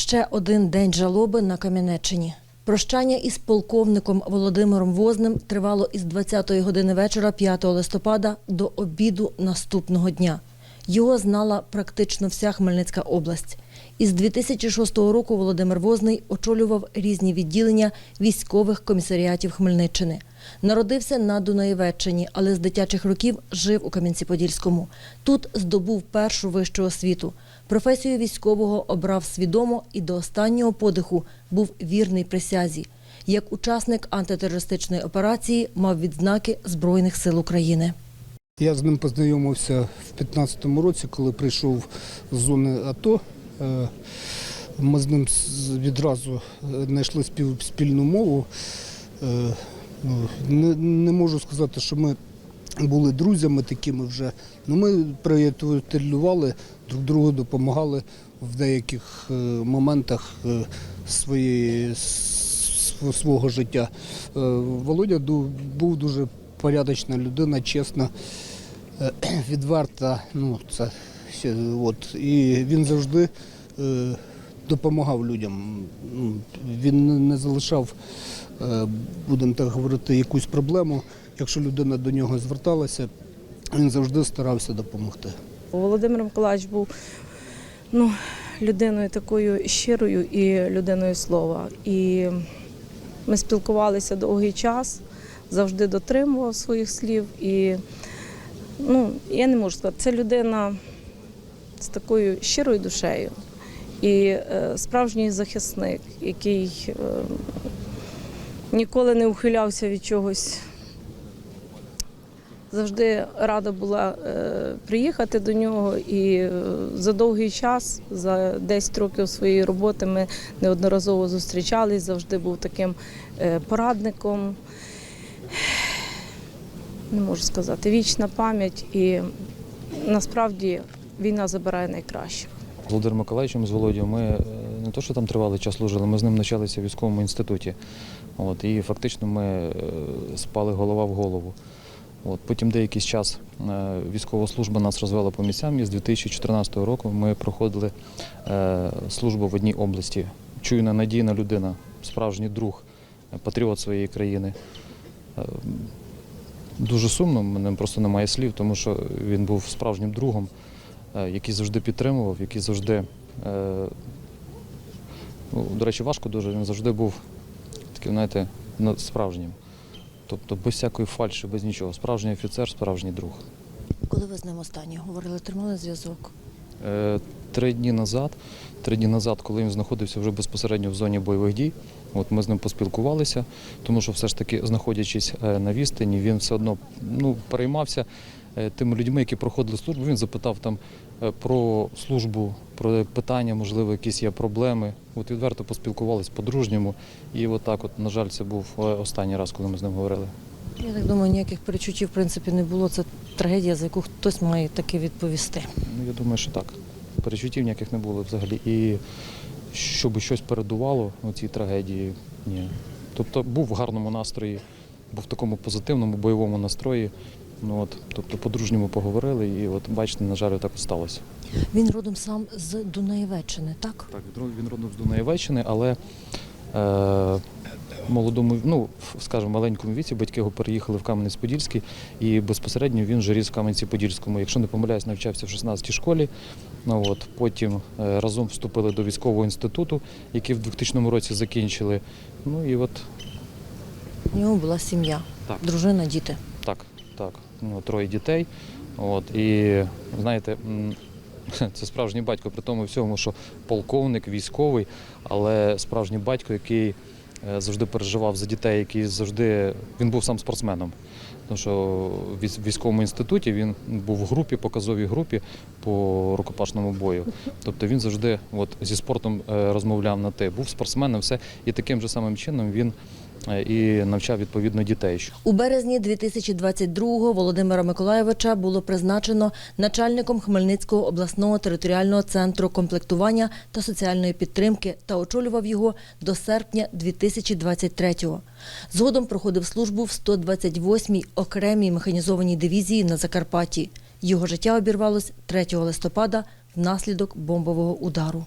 Ще один день жалоби на Кам'янеччині. Прощання із полковником Володимиром Возним тривало із 20-ї години вечора 5 листопада до обіду наступного дня. Його знала практично вся Хмельницька область. Із 2006 року Володимир Возний очолював різні відділення військових комісаріатів Хмельниччини. Народився на Дунаєвеччині, але з дитячих років жив у Кам'янці-Подільському. Тут здобув першу вищу освіту. Професію військового обрав свідомо і до останнього подиху був вірний присязі. Як учасник антитерористичної операції мав відзнаки Збройних сил України. Я з ним познайомився в 15-му році, коли прийшов з зони АТО. Е, Ми з ним відразу е, знайшли спільну мову. Е, ну, Не, можу сказати, що ми були друзями такими вже. Ну, ми приятелювали, друг другу допомагали в деяких моментах своєї, свого життя. Володя був дуже порядочна людина, чесна, відверта. Ну, це, от. І він завжди е, допомагав людям. Ну, Він не залишав, е, будемо так говорити, якусь проблему. Якщо людина до нього зверталася, він завжди старався допомогти. Володимир Миколаївич був ну, людиною такою щирою і людиною слова. І ми спілкувалися довгий час, завжди дотримував своїх слів. І ну, я не можу сказати, це людина з такою щирою душею і е, справжній захисник, який е, ніколи не ухилявся від чогось завжди рада була е, приїхати до нього. І за довгий час, за 10 років своєї роботи, ми неодноразово зустрічались, завжди був таким порадником. Не можу сказати, вічна пам'ять і насправді війна забирає найкраще. З Володимиром Миколаївичем з Володією ми е, не то, що там тривалий час служили, ми з ним навчалися в військовому інституті. От, і фактично ми е, спали голова в голову. От, потім деякий час е, військова служба нас розвела по місцям, і з 2014 року ми проходили службу в одній області. Чуйна надійна людина, справжній друг, патріот своєї країни. Дуже сумно, мене просто немає слів, тому що він був справжнім другом, який завжди підтримував, який завжди, е, ну, до речі, важко дуже, він завжди був таким, знаєте, справжнім. Тобто без всякої фальші, без нічого. Справжній офіцер, справжній друг. Коли ви з ним останнє говорили, тримали зв'язок? Е, Три дні назад, три дні назад, коли він знаходився вже безпосередньо в зоні бойових дій, от ми з ним поспілкувалися, тому що все ж таки, знаходячись е, на відстані, він все одно ну, переймався е, тими людьми, які проходили службу. Він запитав там е, про службу, про питання, можливо, якісь є проблеми. От відверто поспілкувалися по-дружньому. І от от, на жаль, це був е, останній раз, коли ми з ним говорили. Я так думаю, ніяких перечуттів в принципі не було. Це трагедія, за яку хтось має таки відповісти. Ну, я думаю, що так. Перечуттів ніяких не було взагалі. І щоб щось передувало у цій трагедії, ні. Тобто був в гарному настрої, був в такому позитивному бойовому настрої. Ну от, тобто по-дружньому поговорили, і от бачите, на жаль, так от сталося. Він родом сам з Дунаєвеччини, так? Так, він родом з Дунаєвеччини, але е, молодому, ну, скажімо, маленькому віці батьки його переїхали в Кам'янець-Подільський, і безпосередньо він вже ріс в Кам'янці-Подільському. Якщо не помиляюсь, навчався в 16-й школі. Ну, от, потім е, разом вступили до військового інституту, який в 2000 році закінчили. Ну і от У нього була сім'я, дружина, діти. Так, ну, троє дітей. От, і знаєте, це справжній батько, при тому всьому, що полковник, військовий, але справжній батько, який е, завжди переживав за дітей, який завжди він був сам спортсменом. Тому що в військовому інституті він був в групі, показовій групі по рукопашному бою. Тобто він завжди от, зі спортом е, розмовляв на ти. Був спортсменом, все. І таким же самим чином він і навчав відповідно дітей. У березні 2022-го Володимира Миколаєвича було призначено начальником Хмельницького обласного територіального центру комплектування та соціальної підтримки та очолював його до серпня 2023-го. Згодом проходив службу в 128-й окремій механізованій дивізії на Закарпатті. Його життя обірвалось 3 листопада внаслідок бомбового удару.